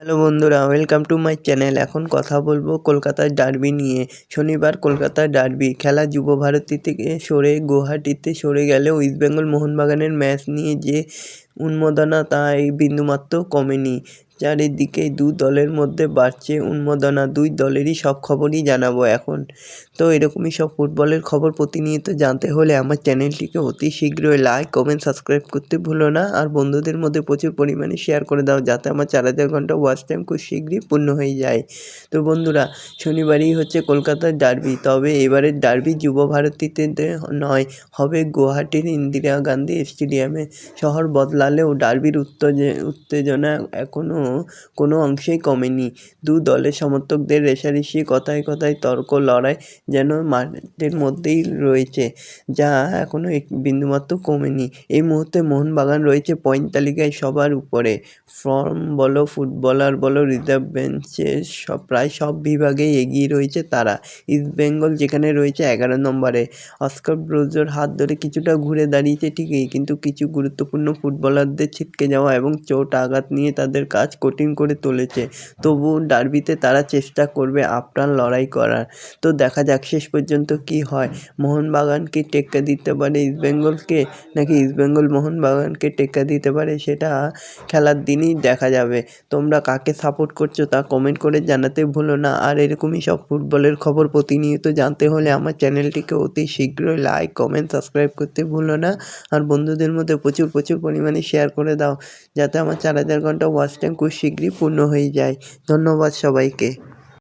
Hello বন্ধুরা welcome to my channel এখন কথা বলব কলকাতার ডার্বি নিয়ে। শনিবার কলকাতার ডার্বি খেলা যুব ভারতী থেকে সরে গুয়াহাটিতে সরে গেলে ইস্টবেঙ্গল মোহনবাগানের ম্যাচ নিয়ে যে উন্মাদনা তা এই বিন্দুমাত্র কমেনি। চারিদিকে দু দলের মধ্যে বাড়ছে উন্মাদনা, দুই দলেরই সব খবরই জানাব এখন। তো এরকমই সব ফুটবলের খবর প্রতিনিয়ত জানতে হলে আমার চ্যানেলটিকে অতি শীঘ্রই লাইক, কমেন্ট, সাবস্ক্রাইব করতে ভুলো না। আর বন্ধুদের মধ্যে প্রচুর পরিমাণে শেয়ার করে দাও যাতে আমার চার হাজার ঘণ্টা ওয়াচ টাইম খুব শীঘ্রই পূর্ণ হয়ে যায়। তো বন্ধুরা, শনিবারই হচ্ছে কলকাতার ডার্বি তবে এবারের ডার্বি যুব ভারতীতে নয়, হবে গুয়াহাটির ইন্দিরা গান্ধী স্টেডিয়ামে শহর বদলালেও ডার্বির উত্তেজ, উত্তেজনা এখনও কোনো অংশেই কমেনি। দু দলের সমর্থকদের রেষারেষি কথায় কথায় তর্ক, লড়াই যেন মাঠের মধ্যেই রয়েছে, যা এখনও বিন্দুমাত্র কমেনি। এই মুহূর্তে মোহনবাগান রয়েছে পয়েন্ট তালিকায় সবার উপরে। ফর্ম বলো, ফুটবলার বলো, রিজার্ভ বেঞ্চে সব, প্রায় সব বিভাগেই এগিয়ে রয়েছে তারা। ইস্টবেঙ্গল যেখানে রয়েছে এগারো নম্বরে। অস্কার ব্রোজোর হাত ধরে কিছুটা ঘুরে দাঁড়িয়েছে ঠিকই, কিন্তু কিছু গুরুত্বপূর্ণ ফুটবলারদের ছিটকে যাওয়া এবং চোট আঘাত নিয়ে তাদের কাজ কঠিন করে তুলেছে। তবু ডার্বিতে তারা চেষ্টা করবে আপ্রাণ লড়াই করার। তো দেখা যাক শেষ পর্যন্ত কি হয়। মোহনবাগানকে টেক্কা দিতে পারে ইস্টবেঙ্গলকে নাকি ইস্টবেঙ্গল মোহনবাগানকে টেক্কা দিতে পারে সেটা খেলার দিনই দেখা যাবে। তোমরা কাকে সাপোর্ট করছ তা কমেন্ট করে জানাতে ভুলো না। আর এরকমই সব ফুটবলের খবর প্রতিনিয়ত জানতে হলে আমার চ্যানেলটিকে অতি শীঘ্রই লাইক, কমেন্ট, সাবস্ক্রাইব করতে ভুলো না। আর বন্ধুদের মধ্যে প্রচুর প্রচুর পরিমাণে শেয়ার করে দাও, যাতে আমার চার হাজার ঘণ্টা ওয়াচ টাইম খুব শীঘ্রই পূর্ণ হয়ে যায়। ধন্যবাদ সবাইকে।